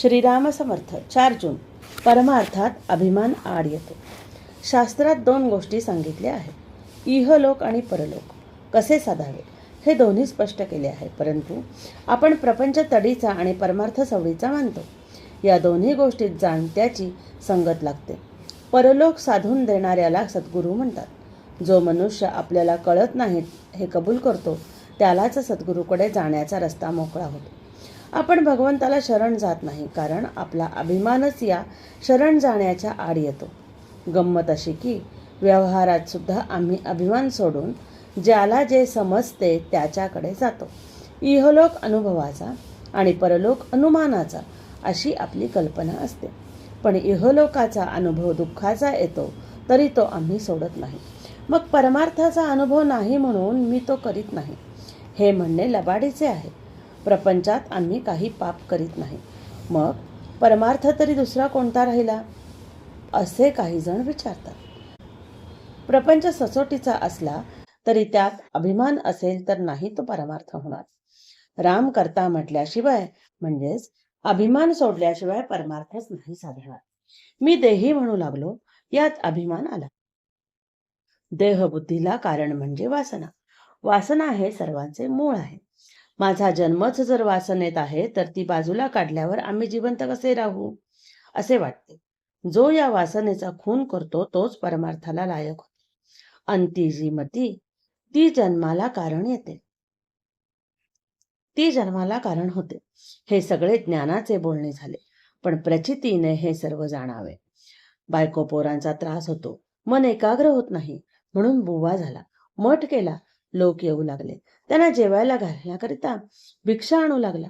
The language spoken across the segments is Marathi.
श्रीराम समर्थ चार जून. परमार्थात अभिमान आड येतो. शास्त्रात दोन गोष्टी सांगितल्या आहेत. इहलोक आणि परलोक. कसे साधावे? हे दोन्ही स्पष्ट केले आहे. परंतु आपण प्रपंच तडीचा आणि परमार्थ सवडीचा मानतो. या दोन्ही गोष्टीत जाणत्याची संगत लागते. परलोक साधून देणाऱ्याला सद्गुरू म्हणतात. जो मनुष्य आपल्याला कळत नाहीत हे कबूल करतो त्यालाच सद्गुरूकडे जाण्याचा रस्ता मोकळा होतो. आपण भगवंताला शरण जात नाही कारण आपला अभिमानच या शरण जाण्याच्या आड येतो. गंमत अशी की व्यवहारात सुद्धा आम्ही अभिमान सोडून ज्याला जे समजते त्याच्याकडे जातो. इहलोक अनुभवाचा आणि परलोक अनुमानाचा अशी आपली कल्पना असते. पण इहलोकाचा अनुभव दुःखाचा येतो तरी तो आम्ही सोडत नाही. मग परमार्थाचा अनुभव नाही म्हणून मी तो करीत नाही. हे म्हणणे लबाडीचे आहे. प्रपंचात आम्ही काही पाप करीत नाही. मग परमार्थ तरी दुसरा कोणता राहिला? असे काही जण विचारतात. प्रपंच सचोटीचा असला तरी त्यात अभिमान असेल तर नाही तो परमार्थ होणार. राम करता म्हटल्याशिवाय म्हणजेच अभिमान सोडल्याशिवाय परमार्थच नाही साधणार. मी देही म्हणू लागलो यात अभिमान आला. देहबुद्धीला कारण म्हणजे वासना. वासना हे सर्वांचे मूळ आहे. माझा जन्मच जर वासनेत आहे तर ती बाजूला काढल्यावर आम्ही जिवंत कसे राहू? असे वाटते. जो या वासनेचा खून करतो तोच परमार्थाला लायक होतो. अंती जी मती ती जन्माला कारण येते. ती जन्माला कारण होते. हे सगळे ज्ञानाचे बोलणे झाले. पण प्रचितीने हे सर्व जाणावे. बायको पोरांचा त्रास होतो. मन एकाग्र होत नाही. म्हणून बुवा झाला. मठ केला. लोक येऊ लागले. त्यांना जेवायला घालण्याकरिता भिक्षा आणू लागला.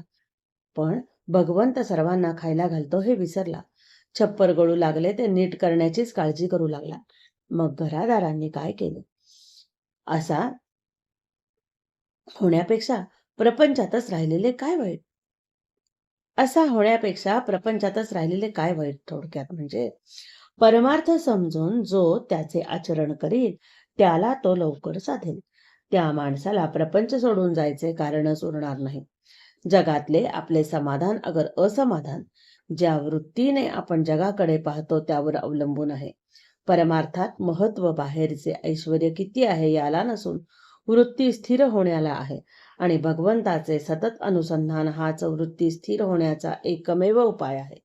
पण भगवंत सर्वांना खायला घालतो हे विसरला. छप्पर गळू लागले ते नीट करण्याचीच काळजी करू लागला. मग घरादारांनी काय केले? असा होण्यापेक्षा प्रपंचातच राहिलेले काय वाईट? असा होण्यापेक्षा प्रपंचातच राहिलेले काय वाईट थोडक्यात म्हणजे? परमार्थ समजून जो त्याचे आचरण करील त्याला तो लवकर साधेल. त्या माणसाला प्रपंच सोडून जायचे कारणच उरणार नाही. जगातले आपले समाधान अगर असमाधान ज्या वृत्तीने आपण जगाकडे पाहतो त्यावर अवलंबून आहे. परमार्थात महत्त्व बाहेरचे ऐश्वर किती आहे याला नसून वृत्ती स्थिर होण्याला आहे आणि भगवंताचे सतत अनुसंधान हाच वृत्ती स्थिर होण्याचा एकमेव उपाय आहे.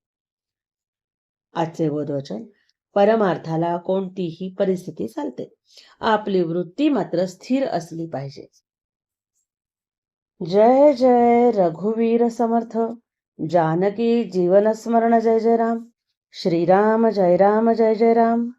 आजचे बोधवचन परमार्थाला कोणतीही परिस्थिती चालते. आपली वृत्ती मात्र स्थिर असली पाहिजे. जय जय रघुवीर समर्थ. जानकी जीवनस्मरण जय जय राम. श्रीराम जय राम जय जय राम.